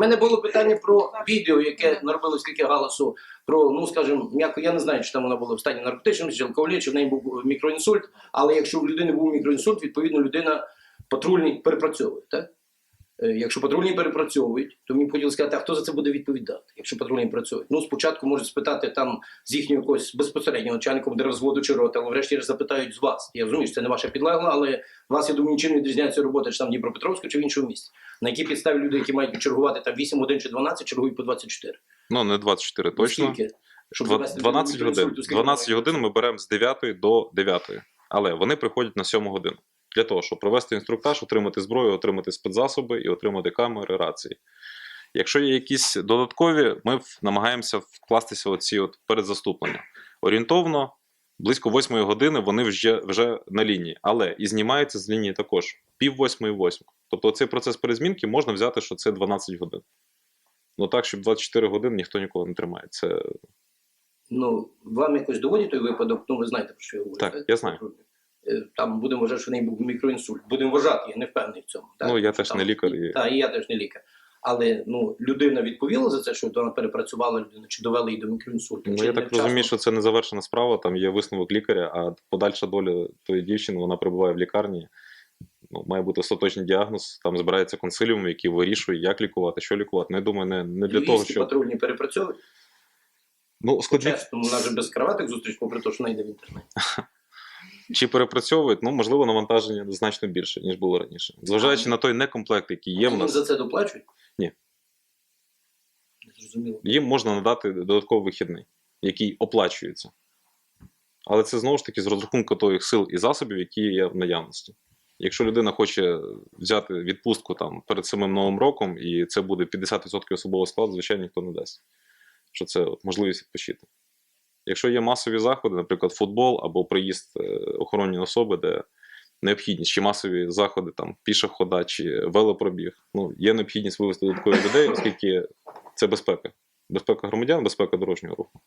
Мене було питання про відео, яке наробило скільки галасу, про, ну скажімо, м'яко, я не знаю, чи там вона була в стані наркотичному, чи алкоголі, чи в неї був мікроінсульт, але якщо в людини був мікроінсульт, відповідно людина патрульний перепрацьовує, так? Е, Якщо патрульні перепрацьовують, то мені б хотілося сказати, а хто за це буде відповідати, якщо патрульні працюють? Ну, спочатку можуть спитати там з їхнього якогось безпосереднього начальника держвзводу чи роти, але врешті запитають з вас. Я розумію, що це не ваша підлегла, але вас, я думаю, нічим не відрізняється робота чи там в Дніпропетровську чи в іншому місці. На якій підставі люди, які мають чергувати там 8 годин чи 12, чергують по 24? Ну, не 24 точно. Скільки? Щоб Два- завести 12 годин. інсульту, 12 годин ми беремо з 9 до 9. Але вони приходять на 7 годину. Для того, щоб провести інструктаж, отримати зброю, отримати спецзасоби і отримати камери, рації. Якщо є якісь додаткові, ми намагаємося вкластися в оці от передзаступлення. Орієнтовно, близько 8 години вони вже, вже на лінії, але і знімаються з лінії також пів восьмої восьми. Тобто цей процес перезмінки можна взяти, що це 12 годин. Ну так, щоб 24 години ніхто нікого не тримає. Це Ну, вам якось доводять той випадок, ну ви знаєте, про що я говорю. Так, я знаю. Е, Там будемо вважати, що в неї був мікроінсульт. Будемо вважати, я не впевнений в цьому. Так? Ну, я теж там- не лікар, і- Так, і я теж не лікар. Але ну, людина відповіла за це, що вона перепрацювала людину, чи довели її до мікроінсульту. Ну, я так розумію, що це не завершена справа, там є висновок лікаря, а подальша доля тої дівчини, вона перебуває в лікарні. Ну, має бути остаточний діагноз, там збирається консиліум, який вирішує, як лікувати, що лікувати. Ну, я думаю, не, не для того, Львівські щоб. патрульні перепрацьовують. Ну, складні... Чесно, вона вже без кроваток зустріч, попри те, що вона йде в інтернеті. Чи перепрацьовують, ну, можливо, навантаження значно більше, ніж було раніше. Зважаючи на той некомплект, який є в Їм нас, за це доплачують? Ні. Зрозуміло. їм можна надати додатковий вихідний, який оплачується. Але це знову ж таки з розрахунку тих сил і засобів, які є в наявності. Якщо людина хоче взяти відпустку там перед самим новим роком, і це буде 50% особового складу, звичайно, ніхто не дасть. Що це от можливість відпочити. Якщо є масові заходи, наприклад, футбол або приїзд е, охоронні особи, де необхідність, чи масові заходи, там піша хода, чи велопробіг, ну, є необхідність вивести додаткові людей, оскільки це безпека. Безпека громадян, безпека дорожнього руху.